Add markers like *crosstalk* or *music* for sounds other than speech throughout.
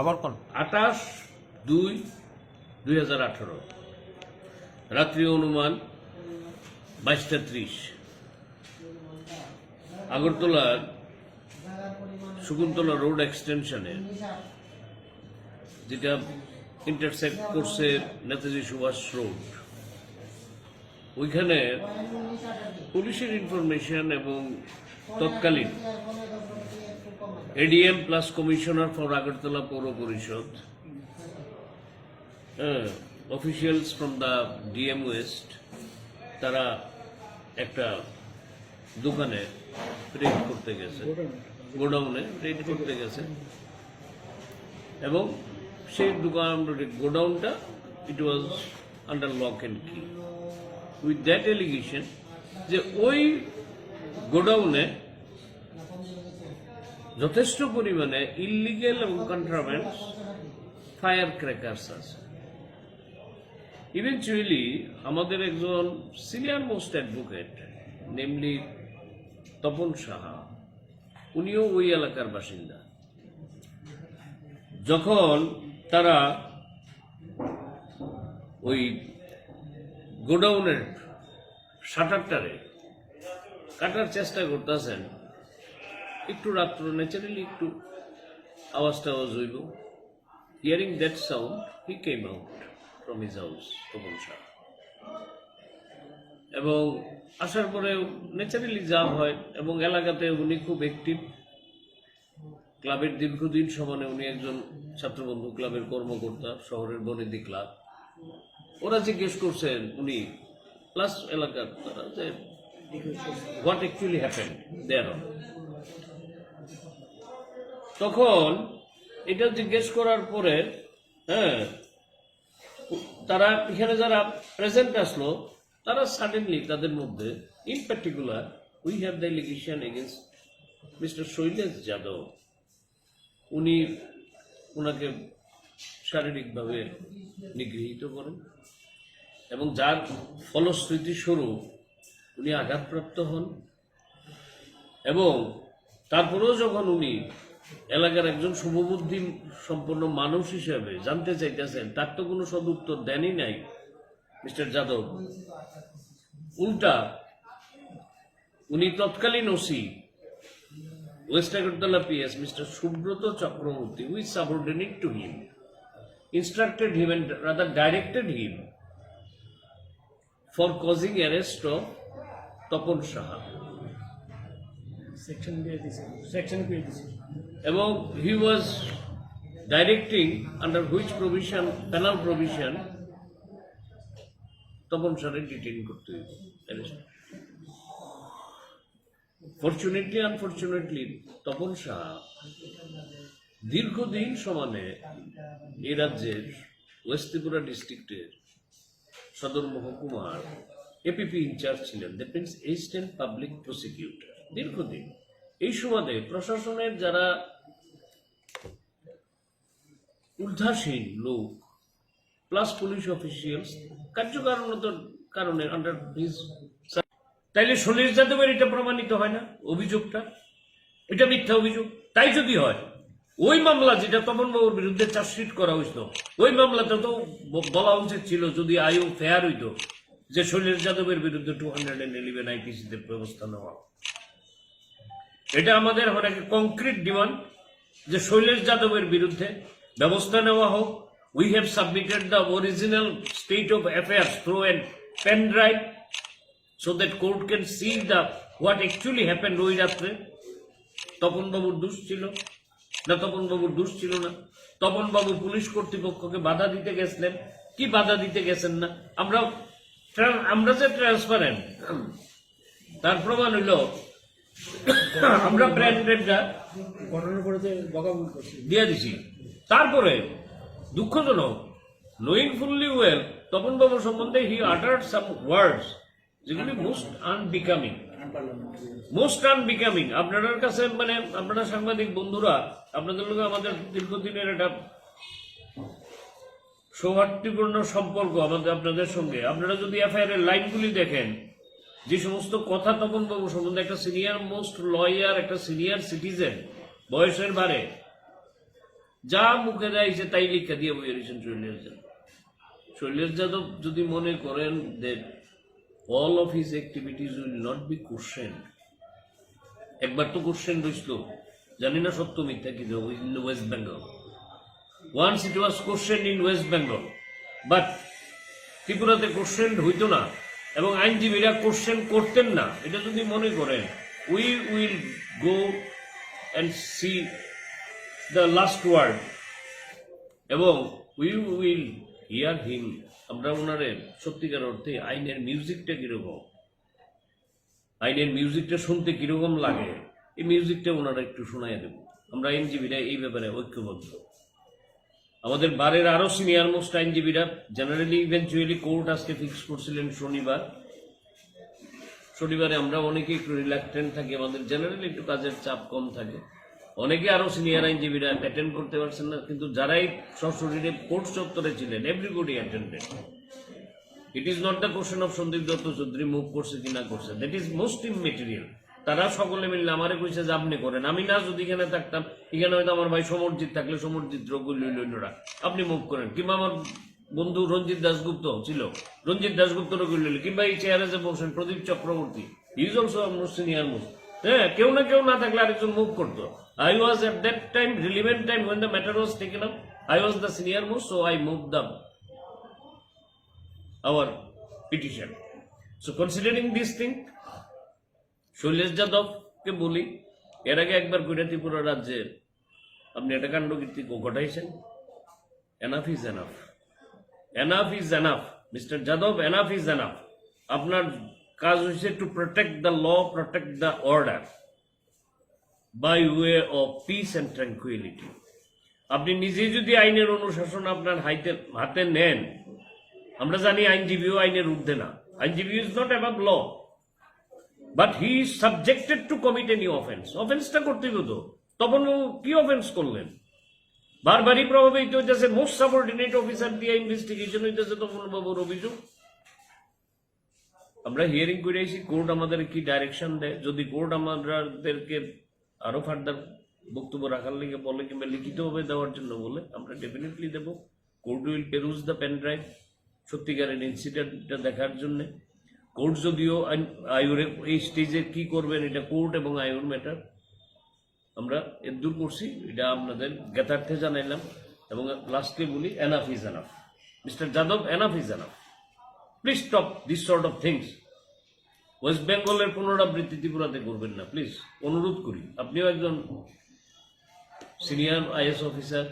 আবার কোন? আঠাশ দুই দুই হাজার আঠারো। রাত্রি অনুমান বাইশটা ত্রিশ। আগরতলার শকুন্তলা রোড এক্সটেনশনে, যেটা ইন্টারসেক্ট করছে নেতাজি সুভাষ রোড। ওইখানে পুলিশের ইনফরমেশন এবং তৎকালীন ADM plus commissioner for Agartala পৌর পরিষদ officials from the DM west তারা একটা দোকানে রেড করতে গেছে। গোডাউনে রেড করতে গেছে। এবং সেই দোকান গোডাউনটা it was under lock and কি উইথ দ্যাট এলিগেশন যে ওই গোডাউনে যথেষ্ট পরিমাণে ইলিগেল এবং কন্ট্রাভেন্ট ফায়ার ক্র্যাকার্স আছে। ইভেনচুয়ালি আমাদের একজন senior most advocate namely Tapan Saha, উনিও ওই এলাকার বাসিন্দা। যখন তারা ওই গোডাউনের শাটারটারে কাটার চেষ্টা করতেছেন। একটু রাত্র ন্যাচারালি একটু আওয়াজ টাওয়াজ হইল। Hearing that sound he came out from his house Tapan Shah. এবং আসার পরে ন্যাচারালি যা হয়, এবং এলাকাতে উনি খুব অ্যাক্টিভ ক্লাবের দীর্ঘদিন সমানে উনি একজন ছাত্রবন্ধু, ক্লাবের কর্মকর্তা, শহরের বনেদি ক্লাব। ওরা জিজ্ঞেস করছেন উনি প্লাস এলাকার তারা যে হোয়াট অ্যাকচুয়ালি হ্যাপেন দেয়ার তখন এটা জিজ্ঞেস করার পরে হ্যাঁ তারা এখানে যারা প্রেজেন্ট আসলো, তারা সাডেনলি তাদের মধ্যে in particular we have the allegation against mister Shailesh Yadav উনি ওনাকে শারীরিকভাবে নিগৃহীত করেন। এবং যার ফলশ্রুতিস্বরূপ উনি আঘাতপ্রাপ্ত হন। এবং তারপরেও যখন উনি এলাকার একজন শুভবুদ্ধি সম্পন্ন মানুষ হিসেবে জানতে চাইতেছেন, তার তো কোনো সদুত্তর দেনই নাই মিস্টার যাদব। উল্টা উনি তৎকালীন OC, west Agartala PS mister Subrata Chakraborty with subordinate to him instructed him and rather directed him for causing arrest of Tapan Saha section section এবং he was directing under which provision penal provision Tapan সারে detain করতে হইব. Fortunately unfortunately Tapan Saha দীর্ঘদিন সমানে এই রাজ্যের west Tripura ডিস্ট্রিক্টের সদর মহকুমার এপিপি ইনচার্জ ছিলেন that means assistant public prosecutor. দীর্ঘদিন এই সুবাদে প্রশাসনের যারা উর্ধাসীন লোক, প্লাস পুলিশ অফিসিয়ালস কার্যকারণতার কারণে আন্ডার হিজ তাইলে সলিল যাদবের এটা প্রমাণিত হয় না, অভিযোগটা? এটা মিথ্যা অভিযোগ। তাই যদি হয় ওই মামলা যেটা তপন বাবুর বিরুদ্ধে চার্জশিট করা হয়েছিল ওই মামলাতে তো বলা উচিত ছিল যদি আয়ু ফেয়ার হইতো যে শৈলেশ যাদবের বিরুদ্ধে টু হান্ড্রেড এন্ড ইলেভেন আইপিসিতে ব্যবস্থা নেওয়া। এটা আমাদের অনেক কংক্রিট ডিমান্ড যে শৈলেশ যাদবের বিরুদ্ধে ব্যবস্থা নেওয়া হোক। We have submitted the original state of affairs through an pen drive so that court can see the what actually happened ওই রাত্রে। তপন বাবুর দোষ ছিল। না তপন বাবুর দোষ ছিল না তপন বাবু পুলিশ কর্তৃপক্ষকে বাধা দিতে গেছিলেন। কি বাধা দিতে গেছেন না? আমরা আমরা যে ট্রান্সপারেন্ট তার প্রমাণ হইল আমরা ব্র্যান্ডেডটা দিয়ে দিছি। তারপরে দুঃখজনক knowing fully well Tapan babu সম্বন্ধে হি আটার্ড সাম ওয়ার্ডস যেগুলি most unbecoming most un unbecoming আপনাদের কাছে মানে আপনারা সাংবাদিক বন্ধুরা, আপনাদের লোক আমাদের দীর্ঘদিনের একটা সৌহার্দ্যপূর্ণ সম্পর্ক আমাদের, আপনাদের সঙ্গে। আপনারা যদি এফআইআর এর লাইনগুলি দেখেন, যে সমস্ত কথা তপন বাবু সম্বন্ধে একটা সিনিয়র মোস্ট লয়ার একটা সিনিয়র সিটিজেন বয়সের বারে, যা মুখে দেয়ছে তাই লিখা দিয়ে বই রয়েছেন শৈলেশ যাদব শৈলেশ যাদব যদি মনে করেন যে all of his activities will not be question একবার তো কোশ্চেন রইছিল জানি না সত্য মিথ্যা কি in West Bengal once it was question in West Bengal but ত্রিপুরাতে কোশ্চেন হইতো না এবং আইনজীবীরা কোশ্চেন করতেন না। এটা যদি মনে করেন we will go and see the last word এবং উই উইল হিয়ার হিম আমরা ওনারে সত্যিকার অর্থে আইনের মিউজিকটা কীরকম? আইনের মিউজিকটা শুনতে কীরকম লাগে? এই মিউজিকটা ওনারা একটু শোনাই দেব। আমরা আইনজীবীরা এই ব্যাপারে ঐক্যবদ্ধ। আমাদের বারের আরও সিনিয়র মোস্ট আইনজীবীরা জেনারেলি ইভেন্চুয়ালি কোর্ট আজকে ফিক্স করছিলেন শনিবার। শনিবারে আমরা অনেকে একটু রিল্যাক্টেন্ট থাকি, আমাদের জেনারেলি একটু কাজের চাপ কম থাকে। অনেকে আরও সিনিয়র আইনজীবীরা অ্যাটেন্ড করতে পারছেন না, কিন্তু যারাই সশরীরে কোর্ট চত্বরে ছিলেন everybody attended it is not the question of Sandip Dutta Chowdhury move করছে কি না করছে দ্যাট ইজ মোস্ট ইমেটেরিয়াল তারা সকলে মিললে আমারে কইছে যে আপনি করেন, আমি না যদি এখানে থাকতাম, এখানে হয়তো আমার ভাই সমরজিৎ থাকলে সমরজিৎ রগুল্লরা আপনি মুভ করেন, কিংবা আমার বন্ধু রঞ্জিত দাসগুপ্ত ছিল, রঞ্জিত দাসগুপ্ত রগুল্ল কিংবা এই চেয়ারে যে বসেন Pradip Chakraborty is also senior move হ্যাঁ কেউ না কেউ না থাকলে আরেকজন মুভ করতো। I was at that time relevant time when the matter was taken up I was the senior most so I move the our petition. So considering this thing, Shailesh যাদবকে বলি এর আগে একবার করে ত্রিপুরা রাজ্যে আপনি একটা কাণ্ড কীর্তি ঘটাইছেন? Enough is enough enough is enough mister Yadav enough is enough আপনার কাজ হচ্ছে to protect the law protect the order by way of peace and tranquillity আপনি নিজেই যদি আইনের অনুশাসন আপনার হাইতে, হাতে নেন, আমরা জানি আইনজীবীও আইনের ঊর্ধ্বে না। আইনজীবী is not above law but he is subjected to commit any offence অফেন্সটা করতেই হতো। তখন কি অফেন্স করলেন? বারবারই প্রভাবিত হইতেছে মোস্ট সাবঅর্ডিনেট অফিসার দিয়ে ইনভেস্টিগেশন হইতেছে তখন বাবুর অভিযোগ। আমরা হিয়ারিং করে আইছি কোর্ট আমাদের কি ডাইরেকশন দেয়? যদি কোর্ট আমাদেরকে আরও ফার্দার বক্তব্য রাখার লিগে বলে কিংবা লিখিতভাবে দেওয়ার জন্য বলে আমরা definitely Dev. Court will peruse the pen drive সত্যিকারের ইনসিডেন্টটা দেখার জন্য। কোর্ট যদিও আয়ুরে এই স্টেজে কি করবেন, এটা কোর্ট এবং আয়ুর ম্যাটার আমরা এর দূর করছি, এটা আপনাদের জ্ঞাতার্থে জানাইলাম। এবং লাস্টে বলি enough is enough mister Yadav enough is enough please stop this sort of things West বেঙ্গলের পুনরাবৃত্তি ত্রিপুরাতে করবেন না প্লিজ অনুরোধ করি, আপনিও একজন সিনিয়র আইএস অফিসার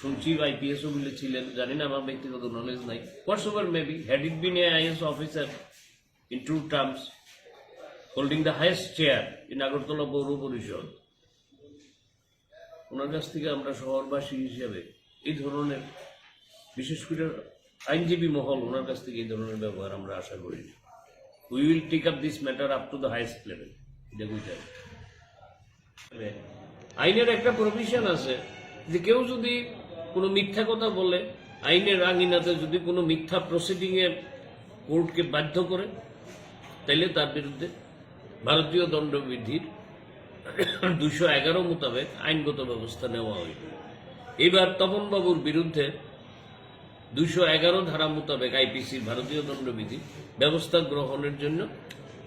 শুনছি আইপিএসও বলে ছিলেন, জানি না আমার ব্যক্তিগত নলেজ নাই। Whatsoever maybe had it been a IS officer in two terms holding the highest chair in Agartala পৌর পরিষদ ওনার কাছ থেকে আমরা শহরবাসী হিসেবে এই ধরনের, বিশেষ করে আইনজীবী মহল ওনার কাছ থেকে এই ধরনের ব্যবহার আমরা আশা করি up this matter up to the highest level এটা বুঝতে হবে। আইনের একটা প্রভিশন আছে যে কেউ যদি কোনো মিথ্যা কথা বলে, আইনের আঙিনাতে যদি কোনো মিথ্যা প্রসিডিং এর কোর্টকে বাধ্য করে, তাইলে তার বিরুদ্ধে ভারতীয় দণ্ডবিধির দুশো এগারো মোতাবেক আইনগত ব্যবস্থা নেওয়া হইবে এবার তপনবাবুর বিরুদ্ধে দুশো এগারো ধারা মোতাবেক আইপিসির ভারতীয় দণ্ডবিধি ব্যবস্থা গ্রহণের জন্য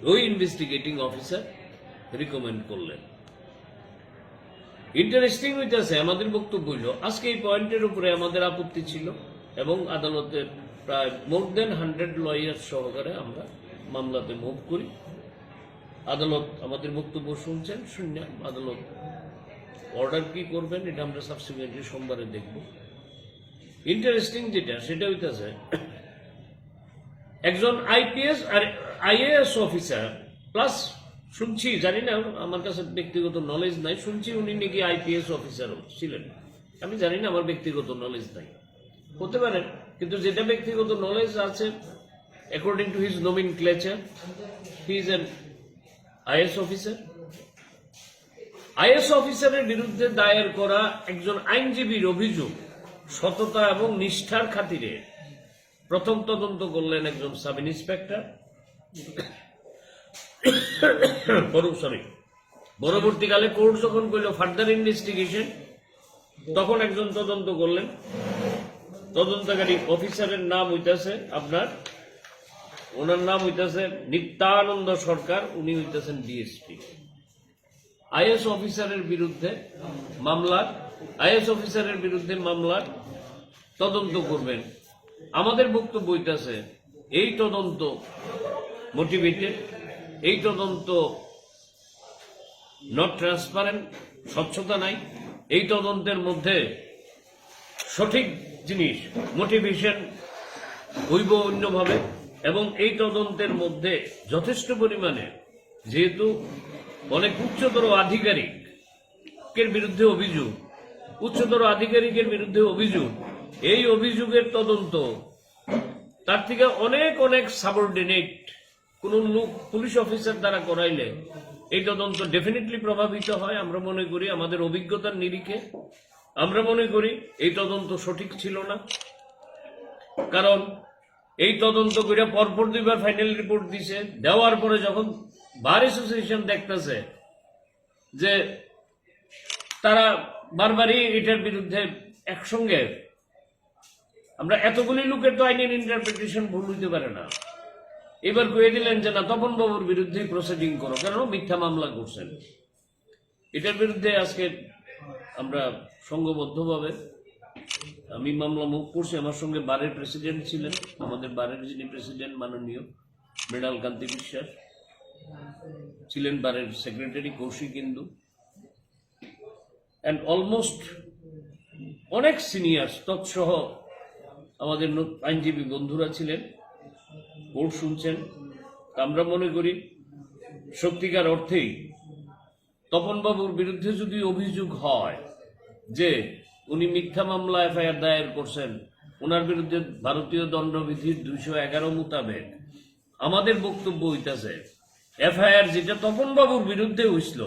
ওই ইনভেস্টিগেটিং অফিসার রিকমেন্ড করলেন। ইন্টারেস্টিং হইতেছে, আমাদের বক্তব্য হইল, আজকে এই পয়েন্টের উপরে আমাদের আপত্তি ছিল এবং আদালতের প্রায় মোর দেন হান্ড্রেড লয়ার সহকারে আমরা মামলাতে মুভ করি। আদালত আমাদের বক্তব্য শুনছেন শূন্য আদালত অর্ডার কি করবেন, এটা আমরা সাবসিকুয়েন্টলি সোমবারে দেখব। ইন্টারেস্টিং যেটা, সেটা হইতেছে, একজন আইপিএস আর আইএএস অফিসার প্লাস শুনছি, জানি না, আমার কাছে ব্যক্তিগত নলেজ নাই, শুনছি উনি নাকি আইপিএস অফিসার ছিলেন। আমি জানি না, আমার ব্যক্তিগত নলেজ নাই। হতে পারে, কিন্তু যেটা ব্যক্তিগত নলেজ আছে according to his nomenclature he is an IS officer IS অফিসারের বিরুদ্ধে দায়ের করা একজন আইনজীবীর অভিযোগ সততা এবং নিষ্ঠার খাতিরে প্রথম তদন্ত করলেন একজন সাব ইন্সপেক্টর সরি পরবর্তীকালে কোর্ট যখন করল ফার্দার ইনভেস্টিগেশন তখন একজন তদন্ত করলেন। তদন্তকারী অফিসারের নাম হইতেছে আপনার, ওনার নাম হইতেছে নিত্যানন্দ সরকার, উনি হইতেছেন ডিএসপি আইএস অফিসারের বিরুদ্ধে মামলার আইএস অফিসারের বিরুদ্ধে মামলার তদন্ত করবেন। আমাদের বক্তব্য হইতেছে, এই তদন্ত মোটিভেটেড এই তদন্ত নট ট্রান্সপারেন্ট স্বচ্ছতা নাই। এই তদন্তের মধ্যে সঠিক জিনিস মোটিভেশন হইব অন্যভাবে এবং এই তদন্তের মধ্যে যথেষ্ট পরিমাণে যেহেতু অনেক উচ্চতর আধিকারিকের বিরুদ্ধে অভিযোগ উচ্চতর আধিকারিকের বিরুদ্ধে অভিযোগ। এই অভিযোগের তদন্ত, তার থেকে অনেক অনেক সাবঅর্ডিনেট কোন লোক পুলিশ অফিসার দ্বারা করাইলে এই তদন্ত ডেফিনেটলি প্রভাবিত হয়। আমরা মনে করি আমাদের অভিজ্ঞতার নিরিখে। আমরা মনে করি এই তদন্ত সঠিক ছিল না। কারণ এই তদন্ত করে পরপর দুইবার ফাইনাল রিপোর্ট দিছে। দেওয়ার পরে যখন বার অ্যাসোসিয়েশন দেখতেছে যে তারা বারবারই এটার বিরুদ্ধে একসঙ্গে। আমরা এতগুলি লোকের তো আইনের ইন্টারপ্রিটেশন ভুল হইতে পারে না। এবার কয়ে দিলেন যে, না, তপন বাবুর বিরুদ্ধে প্রসিডিং করো, কেন মিথ্যা মামলা করছেন? এটার বিরুদ্ধে আজকে আমরা সংঘবদ্ধভাবে আমি মামলা মুখ করছি, আমার সঙ্গে বারের প্রেসিডেন্ট ছিলেন, আমাদের বারের যিনি প্রেসিডেন্ট মাননীয় মৃণাল কান্তি বিশ্বাস। ছিলেন বারের secretary Kaushik Indu. And almost অনেক সিনিয়র তৎসহ আমাদের আইনজীবী বন্ধুরা ছিলেন কোর্ট শুনছেন। আমরা মনে করি, সত্যিকার অর্থেই তপনবাবুর বিরুদ্ধে যদি অভিযোগ হয় যে উনি মিথ্যা মামলা এফআইআর দায়ের করছেন ওনার বিরুদ্ধে ভারতীয় দণ্ডবিধির দুইশো এগারো মোতাবেক আমাদের বক্তব্য হইতাছে, এফআইআর যেটা তপনবাবুর বিরুদ্ধে হইছিল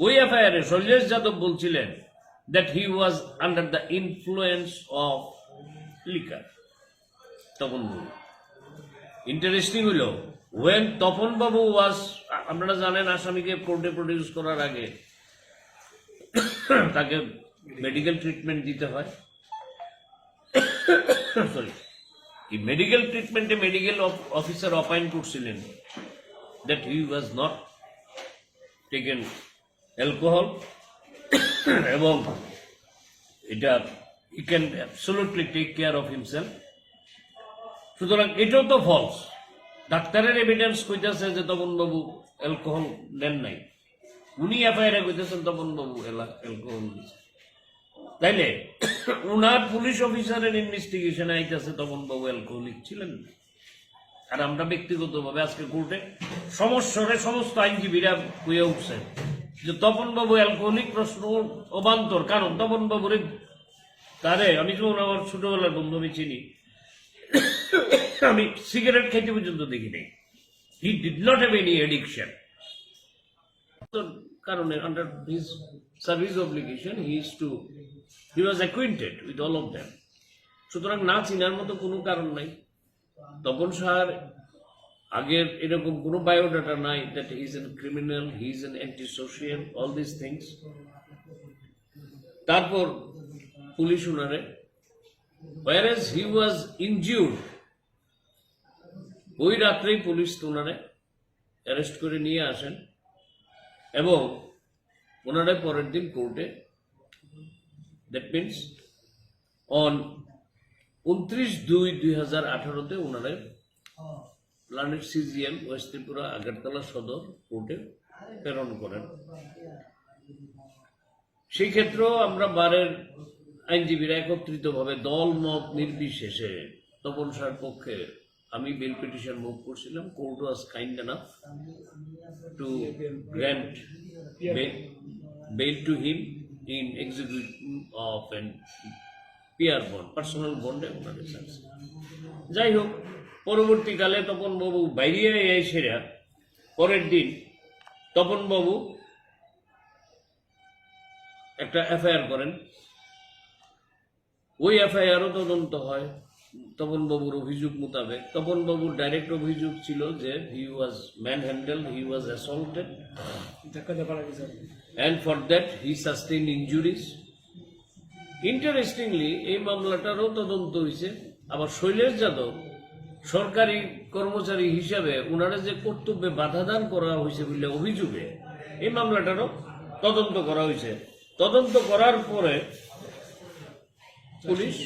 ওই এফআইআর শৈলেশ যাদব বলছিলেন that he was under the influence of liquor Tapanbabu interesting হইল ওয়েন তপন বাবু ওয়াজ আপনারা জানেন আসামিকে কোর্টে প্রডিউস করার আগে তাকে মেডিকেল ট্রিটমেন্ট দিতে হয়। সরি এই মেডিকেল ট্রিটমেন্টে মেডিকেল অফিসার অপয়েন্ট করছিলেন that he was not taken alcohol *coughs* এবং এটা he can absolutely take care of himself সুতরাং এটাও তো ফলস ডাক্তারের এভিডেন্স কইতেছে যে তপন বাবু অ্যালকোহল নেন নাই। উনি এফআইআর কইতেছেন তপন বাবু অ্যালকোহল তাইলে, *coughs* উনার পুলিশ অফিসারের ইনভেস্টিগেশনে আইতেছে তপন বাবু অ্যালকোহলিক ছিলেন। আর আমরা ব্যক্তিগতভাবে আজকে কোর্টে সমস্যারে সমস্ত আইনজীবীরা হয়ে উঠছেন যে তপন বাবু অ্যালকোহলিক প্রশ্ন অবান্তর। কারণ তপন বাবুরে তারে, আমি যেমন আমার ছোটবেলার বন্ধু, আমি চিনি। আমি সিগারেট খাইতে পর্যন্ত দেখি নাই। He did not have any addiction কারণে under his service obligation he is to he was acquainted with all of them সুতরাং না চিনার মতো কোনো কারণ নাই। তপন সাহার আগের এরকম কোনো বায়োডাটা নাই that he is an criminal he is an anti social all this things তারপর পুলিশ উনারে, whereas হি ওয়াজ injured, ওই রাত্রেই পুলিশ ওনারে অ্যারেস্ট করে নিয়ে আসেন এবং ওনারা পরের দিন কোর্টে দ্যাট মিনস অন উনত্রিশ দুই দুই হাজার আঠারোতে ওনারা planet CGM West Tripura Agartala সদর কোর্টে প্রেরণ করেন। সেই ক্ষেত্রেও আমরা বারের আইনজীবীরা একত্রিতভাবে দল মত নির্বিশেষে তপন সার পক্ষে আমি বেল পিটিশন মুভ করছিলাম। Court was kind enough to grant bail to him in execution of an PR bond personal বন্ডে ওনাদের যাই হোক পরবর্তীকালে তপন বাবু বাইরে এসেরা, পরের দিন তপন বাবু একটা এফআইআর করেন। ওই এফআইআরও তদন্ত হয় তপন বাবুর অভিযোগ মোতাবেক। তপন বাবুর ডাইরেক্ট অভিযোগ ছিল যে he was manhandled he was assaulted লাগে sir and for that he interestingly এই মামলাটারও তদন্ত হয়েছে আবার শৈলেশ যাদব সরকারি কর্মচারী হিসাবে ওনারা যে কর্তব্যে বাধা দান করা হয়েছে বলে অভিযোগে, এই মামলাটারও তদন্ত করা হয়েছে। তদন্ত করার পরে পুলিশ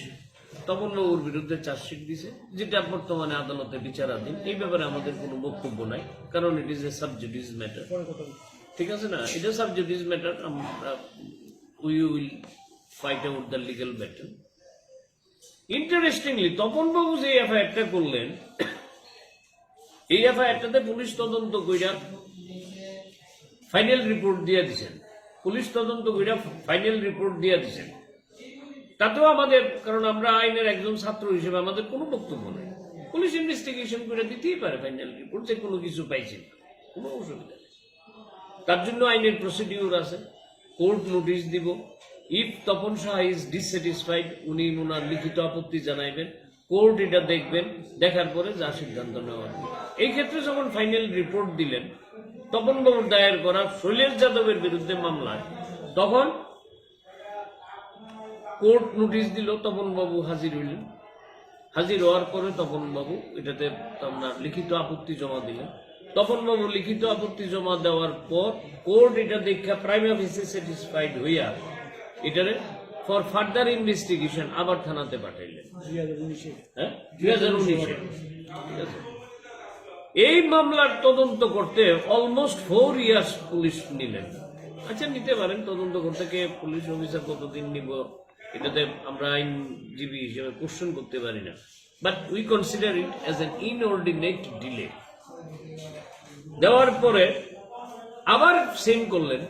তপনবাবুর বিরুদ্ধে চার্জশিট দিছে, যেটা বর্তমানে আদালতে বিচারাধীন। এই ব্যাপারে আমাদের কোনো বক্তব্য নাই, কারণ it is a sub judice matter. ঠিক আছে না? এটা সাবজুডিস ম্যাটার আমরা we will fight out the legal battle interestingly Tapanbabu যে এফআইআরটা করলেন, এই এফআইআরটাতে পুলিশ তদন্ত কইরা ফাইনাল রিপোর্ট দিয়ে দিছেন। পুলিশ তদন্ত কইরা ফাইনাল রিপোর্ট দিয়ে দিছেন। তাতেও আমাদের, কারণ আমরা আইনের একজন ছাত্র হিসেবে আমাদের কোনো বক্তব্য নেই। পুলিশ ইনভেস্টিগেশন করে দিতেই পারে ফাইনাল রিপোর্ট যে কোনো কিছু পাইছে কোনো অসুবিধা নেই। তার জন্য আইনের প্রসিডিউর আছে। কোর্ট নোটিশ দিব। If Tapan Shah is dissatisfied উনি ওনার লিখিত আপত্তি জানাইবেন, কোর্ট এটা দেখবেন, দেখার পরে যা সিদ্ধান্ত নেওয়া হবে এই ক্ষেত্রে যখন ফাইনাল রিপোর্ট দিলেন, তপন বাবুর দায়ের করা শৈলেশ যাদবের বিরুদ্ধে মামলায় তখন কোর্ট নোটিশ দিল, তপন বাবু হাজির হইলেন। হাজির হওয়ার পরে তপন বাবু এটাতে আপনার লিখিত আপত্তি জমা দিলেন। তপন বাবু লিখিত আপত্তি জমা দেওয়ার পর কোর্ট এটা দেখা প্রাইম অফিসে স্যাটিসফাইড হইয়া এটারে ফর ফার্দার ইনভেস্টিগেশন আবার থানাতে পাঠাইলেন হ্যাঁ? দুই হাজার উনিশে। ঠিক আছে? এই মামলার তদন্ত করতে অলমোস্ট ফোর ইয়ার্স পুলিশ নিলেন। আচ্ছা নিতে পারেন তদন্ত করতে কে পুলিশ অফিসার কতদিন নিব এটাতে আমরা আইনজীবী হিসেবে কোশ্চেন করতে পারি না। But we consider it as an inordinate delay দেওয়ার পরে আবার সেম করলেন।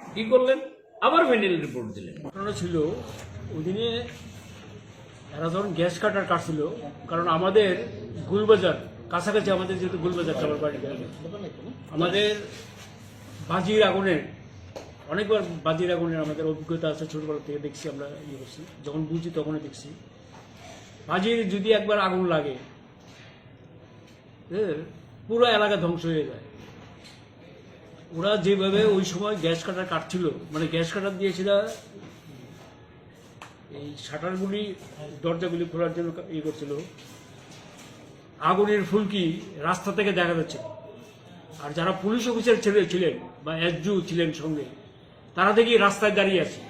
কি করলেন? আবার ফাইনাল রিপোর্ট দিলেন। ঘটনা ছিল ওই দিনে এরা গ্যাস কাটার কাটছিল কারণ আমাদের গুলবাজার, কাছাকাছি আমাদের যেহেতু গুলবাজার আমার বাড়ি। আমাদের বাজির আগুনের অনেকবার বাজির আগুনের আমাদের অভিজ্ঞতা আছে, ছোটবেলা থেকে দেখছি আমরা ইয়ে করছি, যখন বুঝি তখনই দেখছি। বাজির যদি একবার আগুন লাগে পুরো এলাকা ধ্বংস হয়ে যায়। ওরা যেভাবে ওই সময় গ্যাস কাটার কাটছিল মানে গ্যাস কাটার দিয়েছিল এই শাটারগুলি দরজাগুলি খোলার জন্য ইয়ে করছিল। আগুনের ফুলকি রাস্তা থেকে দেখা যাচ্ছে। আর যারা পুলিশ অফিসার ছেলে ছিলেন বা এসজু ছিলেন সঙ্গে, তারা দেখি রাস্তায় দাঁড়িয়ে আছে।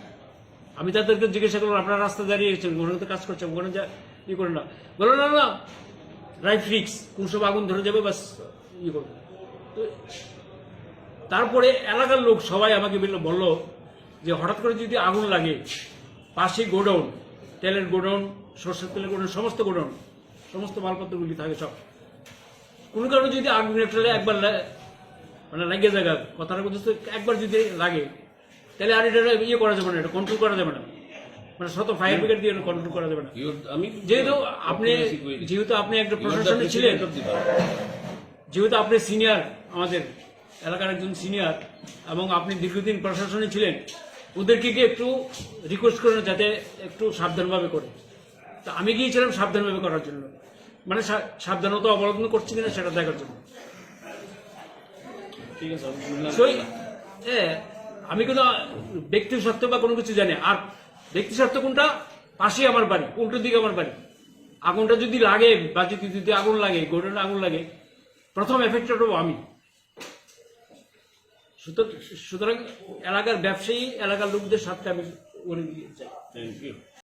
আমি তাদেরকে জিজ্ঞাসা করলাম, আপনারা রাস্তায় দাঁড়িয়ে আছেন? ওখানে তো কাজ করছেন, ওখানে যা ই করে না। বলো না না রাইট কোন সব আগুন ধরে যাবে বাস ই করবে। তো তারপরে এলাকার লোক সবাই আমাকে বলল- বলল যে হঠাৎ করে যদি আগুন লাগে পাশে গোডাউন তেলের গোডাউন সর্ষের তেলের গোডাউন সমস্ত গোডাউন সমস্ত মালপত্রগুলি থাকে সব। কোনো কারণে যদি আগুন একটা একবার মানে লাগে জায়গা কথাটা বলতে একবার যদি লাগে তাহলে আর এটা ইয়ে করা যাবে না এটা কন্ট্রোল করা যাবে না। মানে শত ফায়ার ব্রিগেড দিয়ে কন্ট্রোল করা যাবে না। আমি যেহেতু আপনি যেহেতু আপনি একটা প্রশাসনে ছিলেন যেহেতু আপনি সিনিয়র আমাদের এলাকার একজন সিনিয়র এবং আপনি দীর্ঘদিন প্রশাসনে ছিলেন ওদেরকে গিয়ে একটু রিকোয়েস্ট করেন যাতে একটু সাবধানভাবে করে। তা আমি গিয়েছিলাম সাবধানভাবে করার জন্য। মানে সাবধানতা অবলম্বন করছি কিনা সেটা দেখার জন্য। ঠিক আছে আমি কোনো ব্যক্তি সত্য বা কোনো কিছু জানি আর ব্যক্তি সত্য কোনটা? পাশে আমার বাড়ি উল্টো দিকে আমার বাড়ি। আগুনটা যদি লাগে বা যদি আগুন লাগে গোডাউনে আগুন লাগে প্রথম এফেক্টেড হব আমি। সুতরাং এলাকার ব্যবসায়ী এলাকার লোকদের সাথে আমি করে দিয়ে চাই থ্যাংক you.